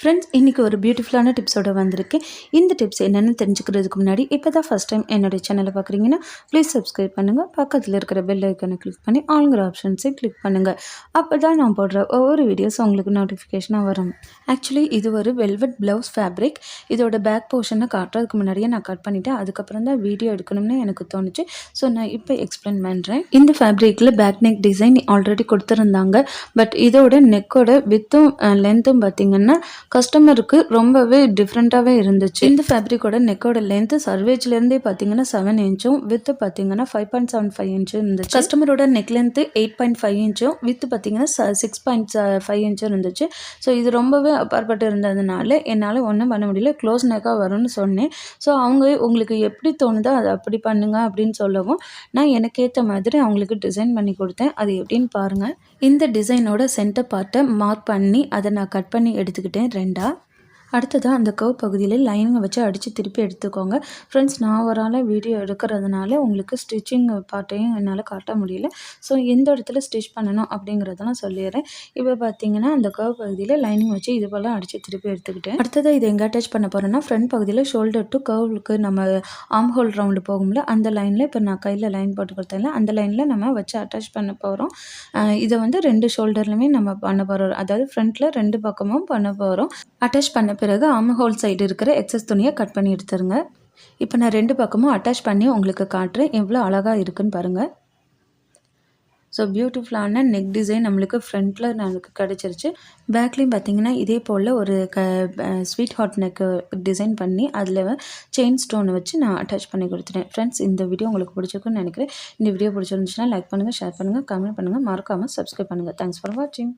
Friends இன்றைக்கி ஒரு பியூட்டிஃபுல்லான டிப்ஸோட வந்திருக்கேன் இந்த டிப்ஸ் என்னென்னு தெரிஞ்சுக்கிறதுக்கு முன்னாடி இப்போ தான் ஃபஸ்ட் டைம் என்னுடைய சேனலை பார்க்குறீங்கன்னா ப்ளீஸ் சப்ஸ்கிரைப் பண்ணுங்கள் பக்கத்தில் இருக்கிற பெல் ஐக்கனை கிளிக் பண்ணி ஆளுங்கிற ஆப்ஷன்ஸை கிளிக் பண்ணுங்கள் அப்போ தான் நான் போடுற ஒவ்வொரு வீடியோஸ் உங்களுக்கு நோட்டிஃபிகேஷனாக வரும். ஆக்சுவலி இது ஒரு வெல்வெட் ப்ளவுஸ் ஃபேப்ரிக் இதோட பேக் போர்ஷனை காட்டுறதுக்கு முன்னாடியே நான் கட் பண்ணிவிட்டேன் அதுக்கப்புறம் தான் வீடியோ எடுக்கணும்னு எனக்கு தோணுச்சு. ஸோ நான் இப்போ எக்ஸ்பிளைன் பண்ணுறேன் இந்த ஃபேப்ரிக்கில் பேக் நெக் டிசைன் ஆல்ரெடி கொடுத்துருந்தாங்க. பட் இதோட நெக்கோட வித்தும் லென்த்தும் பார்த்தீங்கன்னா கஸ்டமருக்கு ரொம்பவே டிஃப்ரெண்ட்டாகவே இருந்துச்சு. இந்த ஃபேப்ரிக்கோட நெக்கோட லென்த்து சர்வேஜ்லேருந்தே பார்த்தீங்கன்னா செவன் இன்ச்சும் வித்து பார்த்தீங்கன்னா ஃபைவ் பாயிண்ட் செவன் ஃபைவ் இன்ச்சும் இருந்துச்சு. கஸ்டமரோட neck length eight point five இன்ச்சும் with பார்த்தீங்கன்னா சிக்ஸ் பாயிண்ட் ஃபைவ் இன்ச்சும் இருந்துச்சு. ஸோ இது ரொம்பவே அப்பாற்பட்டு இருந்ததுனால என்னால் ஒன்றும் பண்ண முடியல. க்ளோஸ் நெக்காக வரும்னு சொன்னேன். ஸோ அவங்க உங்களுக்கு எப்படி தோணுதோ அதை அப்படி பண்ணுங்க அப்படின்னு சொல்லவும் நான் எனக்கு ஏற்ற மாதிரி அவங்களுக்கு டிசைன் பண்ணி கொடுத்தேன். அது எப்படின்னு பாருங்கள் இந்த டிசைனோட சென்டர் பார்ட்டை மார்க் பண்ணி அதை நான் கட் பண்ணி எடுத்துக்கிட்டேன். ரெண்டாக அடுத்ததாக அந்த கவ் பகுதியில் லைனிங்கை வச்சு அடித்து திருப்பி எடுத்துக்கோங்க. ஃப்ரெண்ட்ஸ் நான் ஒரு ஆளாக வீடியோ எடுக்கிறதுனால உங்களுக்கு ஸ்டிச்சிங் பார்ட்டையும் என்னால் காட்ட முடியல. ஸோ எந்த இடத்துல ஸ்டிச் பண்ணணும் அப்படிங்கிறதெல்லாம் சொல்லிடுறேன். இப்போ பார்த்தீங்கன்னா அந்த கவ் பகுதியில் லைனிங் வச்சு இது போல் அடித்து திருப்பி எடுத்துக்கிட்டேன். அடுத்ததாக இதை எங்கே அட்டாச் பண்ண போகிறேன்னா ஃப்ரண்ட் பகுதியில் ஷோல்டர் டு கவுலுக்கு நம்ம ஆம் ஹோல் ரவுண்டு போகும்ல அந்த லைனில் இப்போ நான் கையில் லைன் போட்டு கொடுத்தேன்ல அந்த லைனில் நம்ம வச்சு அட்டாச் பண்ண போகிறோம் இதை வந்து ரெண்டு ஷோல்டர்லையுமே நம்ம பண்ண போகிறோம் அதாவது ஃப்ரண்ட்டில் ரெண்டு பக்கமும் பண்ண போகிறோம் அட்டாச் பண்ண பிறகு ஆம் ஹோல் சைடு இருக்கிற எக்ஸஸ் துணியை கட் பண்ணி எடுத்துருங்க. இப்போ நான் ரெண்டு பக்கமும் அட்டாச் பண்ணி உங்களுக்கு காட்டுறேன். எவ்வளோ அழகாக இருக்குன்னு பாருங்கள் ஸோ பியூட்டிஃபுல்லான நெக் டிசைன் நம்மளுக்கு ஃப்ரண்ட்டில் நம்மளுக்கு கிடச்சிருச்சு. பேக்லேயும் பார்த்தீங்கன்னா இதே போல் ஒரு க ஸ்வீட் ஹாட் நெக்கு டிசைன் பண்ணி அதில் செயின் ஸ்டோனை வச்சு நான் அட்டாச் பண்ணி கொடுத்துட்டேன். ஃப்ரெண்ட்ஸ் இந்த வீடியோ உங்களுக்கு பிடிச்சிருக்குன்னு நினைக்கிறேன். இந்த வீடியோ பிடிச்சிருந்துச்சுன்னா லைக் பண்ணுங்கள் ஷேர் பண்ணுங்கள் கமெண்ட் பண்ணுங்கள் மறக்காமல் சப்ஸ்கிரைப் பண்ணுங்கள் தேங்க்ஸ் ஃபார் வாட்சிங்